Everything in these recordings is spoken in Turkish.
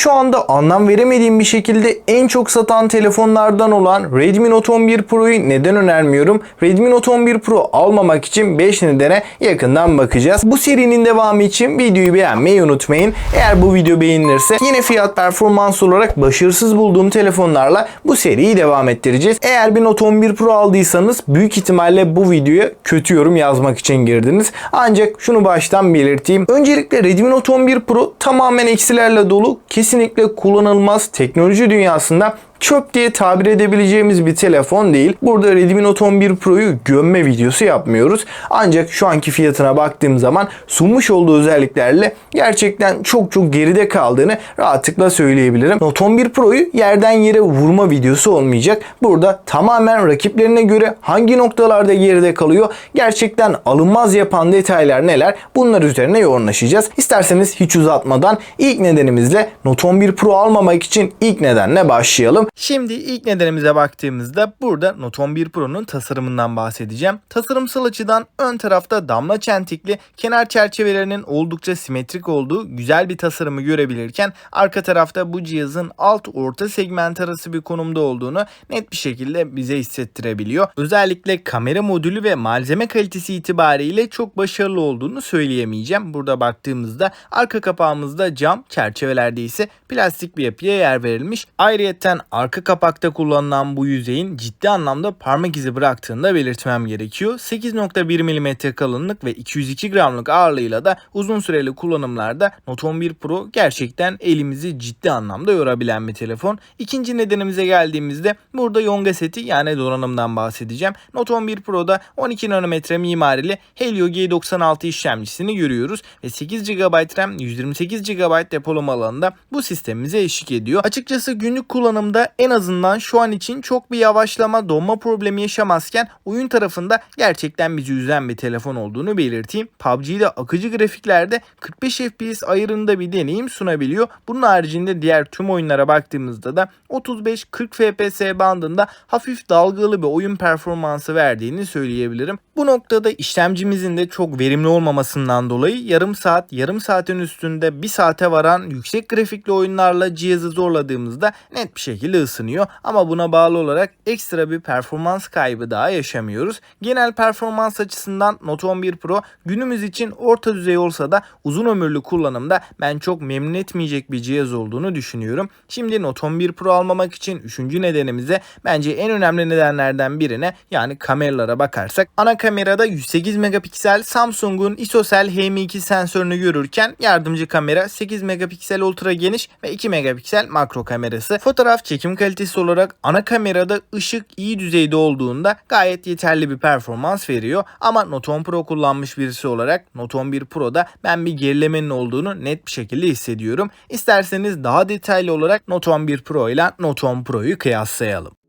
Şu anda anlam veremediğim bir şekilde en çok satan telefonlardan olan Redmi Note 11 Pro'yu neden önermiyorum? Redmi Note 11 Pro almamak için 5 nedene yakından bakacağız. Bu serinin devamı için videoyu beğenmeyi unutmayın. Eğer bu video beğenilirse yine fiyat performans olarak başarısız bulduğum telefonlarla bu seriyi devam ettireceğiz. Eğer bir Note 11 Pro aldıysanız büyük ihtimalle bu videoya kötü yorum yazmak için girdiniz. Ancak şunu baştan belirteyim. Öncelikle Redmi Note 11 Pro tamamen eksilerle dolu, kesinlikle kullanılmaz teknoloji dünyasında çöp diye tabir edebileceğimiz bir telefon değil. Burada Redmi Note 11 Pro'yu gömme videosu yapmıyoruz. Ancak şu anki fiyatına baktığım zaman sunmuş olduğu özelliklerle gerçekten çok çok geride kaldığını rahatlıkla söyleyebilirim. Note 11 Pro'yu yerden yere vurma videosu olmayacak. Burada tamamen rakiplerine göre hangi noktalarda geride kalıyor, gerçekten alınmaz yapan detaylar neler bunlar üzerine yoğunlaşacağız. İsterseniz hiç uzatmadan ilk nedenimizle Note 11 Pro almamak için ilk nedenle başlayalım. Şimdi ilk nedenimize baktığımızda burada Note 11 Pro'nun tasarımından bahsedeceğim. Tasarımsal açıdan ön tarafta damla çentikli kenar çerçevelerinin oldukça simetrik olduğu güzel bir tasarımı görebilirken arka tarafta bu cihazın alt orta segment arası bir konumda olduğunu net bir şekilde bize hissettirebiliyor. Özellikle kamera modülü ve malzeme kalitesi itibariyle çok başarılı olduğunu söyleyemeyeceğim. Burada baktığımızda arka kapağımızda cam, çerçevelerde ise plastik bir yapıya yer verilmiş. Ayrıyeten arka kapakta kullanılan bu yüzeyin ciddi anlamda parmak izi bıraktığını da belirtmem gerekiyor. 8.1 mm kalınlık ve 202 gramlık ağırlığıyla da uzun süreli kullanımlarda Note 11 Pro gerçekten elimizi ciddi anlamda yorabilen bir telefon. İkinci nedenimize geldiğimizde burada Yonga seti yani donanımdan bahsedeceğim. Note 11 Pro'da 12 nanometre mimarili Helio G96 işlemcisini görüyoruz ve 8 GB RAM 128 GB depolama alanında bu sistemimize eşlik ediyor. Açıkçası günlük kullanımda en azından şu an için çok bir yavaşlama donma problemi yaşamazken oyun tarafında gerçekten bizi üzen bir telefon olduğunu belirteyim. PUBG'de akıcı grafiklerde 45 FPS ayarında bir deneyim sunabiliyor. Bunun haricinde diğer tüm oyunlara baktığımızda da 35-40 FPS bandında hafif dalgalı bir oyun performansı verdiğini söyleyebilirim. Bu noktada işlemcimizin de çok verimli olmamasından dolayı yarım saat, yarım saatin üstünde bir saate varan yüksek grafikli oyunlarla cihazı zorladığımızda net bir şekilde ısınıyor. Ama buna bağlı olarak ekstra bir performans kaybı daha yaşamıyoruz. Genel performans açısından Note 11 Pro günümüz için orta düzey olsa da uzun ömürlü kullanımda ben çok memnun etmeyecek bir cihaz olduğunu düşünüyorum. Şimdi Note 11 Pro almamak için üçüncü nedenimize bence en önemli nedenlerden birine yani kameralara bakarsak ana kamerada 108 megapiksel Samsung'un ISOCELL HM2 sensörünü görürken yardımcı kamera 8 megapiksel ultra geniş ve 2 megapiksel makro kamerası. Fotoğraf çekim kalitesi olarak ana kamerada ışık iyi düzeyde olduğunda gayet yeterli bir performans veriyor. Ama Note 10 Pro kullanmış birisi olarak Note 11 Pro'da ben bir gerilemenin olduğunu net bir şekilde hissediyorum. İsterseniz daha detaylı olarak Note 11 Pro ile Note 10 Pro'yu kıyaslayalım.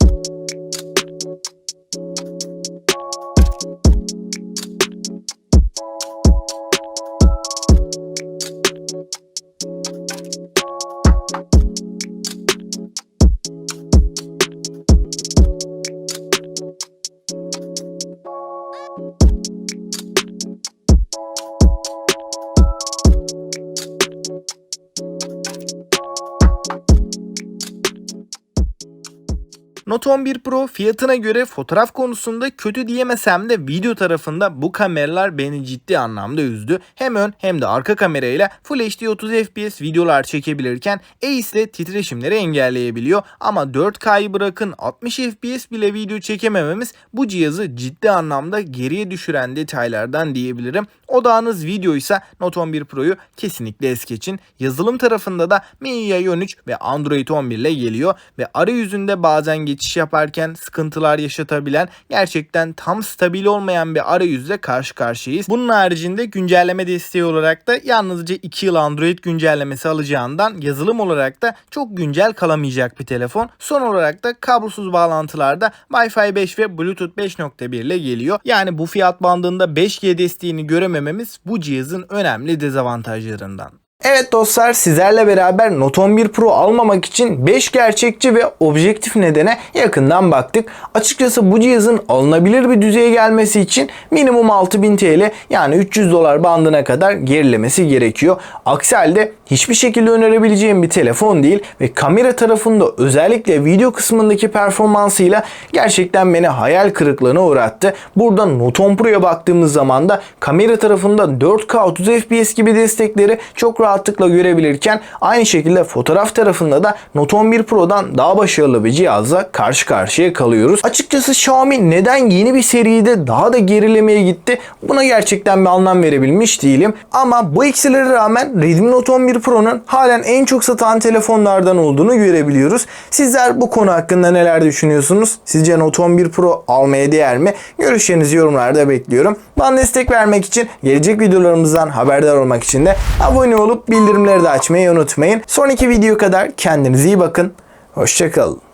Note 11 Pro fiyatına göre fotoğraf konusunda kötü diyemesem de video tarafında bu kameralar beni ciddi anlamda üzdü. Hem ön hem de arka kamerayla Full HD 30 FPS videolar çekebilirken Ace ile titreşimleri engelleyebiliyor. Ama 4K'yı bırakın 60 FPS bile video çekemememiz bu cihazı ciddi anlamda geriye düşüren detaylardan diyebilirim. Odağınız videoysa Note 11 Pro'yu kesinlikle es geçin. Yazılım tarafında da MIUI 13 ve Android 11 ile geliyor ve arayüzünde bazen geçiş yaparken sıkıntılar yaşatabilen gerçekten tam stabil olmayan bir arayüzle karşı karşıyayız. Bunun haricinde güncelleme desteği olarak da yalnızca 2 yıl Android güncellemesi alacağından yazılım olarak da çok güncel kalamayacak bir telefon. Son olarak da kablosuz bağlantılarda Wi-Fi 5 ve Bluetooth 5.1 ile geliyor. Yani bu fiyat bandında 5G desteğini göremememiz bu cihazın önemli dezavantajlarından. Evet dostlar sizlerle beraber Note 11 Pro almamak için 5 gerçekçi ve objektif nedene yakından baktık. Açıkçası bu cihazın alınabilir bir düzeye gelmesi için minimum 6000 TL yani 300 dolar bandına kadar gerilemesi gerekiyor. Aksi halde hiçbir şekilde önerebileceğim bir telefon değil ve kamera tarafında özellikle video kısmındaki performansıyla gerçekten beni hayal kırıklığına uğrattı. Burada Note 10 Pro'ya baktığımız zaman da kamera tarafında 4K 30 FPS gibi destekleri çok rahatlıkla görebilirken aynı şekilde fotoğraf tarafında da Note 11 Pro'dan daha başarılı bir cihazla karşı karşıya kalıyoruz. Açıkçası Xiaomi neden yeni bir seride daha da gerilemeye gitti buna gerçekten bir anlam verebilmiş değilim. Ama bu eksilere rağmen Redmi Note 11 Pro'nun halen en çok satan telefonlardan olduğunu görebiliyoruz. Sizler bu konu hakkında neler düşünüyorsunuz? Sizce Note 11 Pro almaya değer mi? Görüşlerinizi yorumlarda bekliyorum. Bana destek vermek için gelecek videolarımızdan haberdar olmak için de abone olup bildirimleri de açmayı unutmayın. Sonraki video kadar kendinize iyi bakın. Hoşçakalın.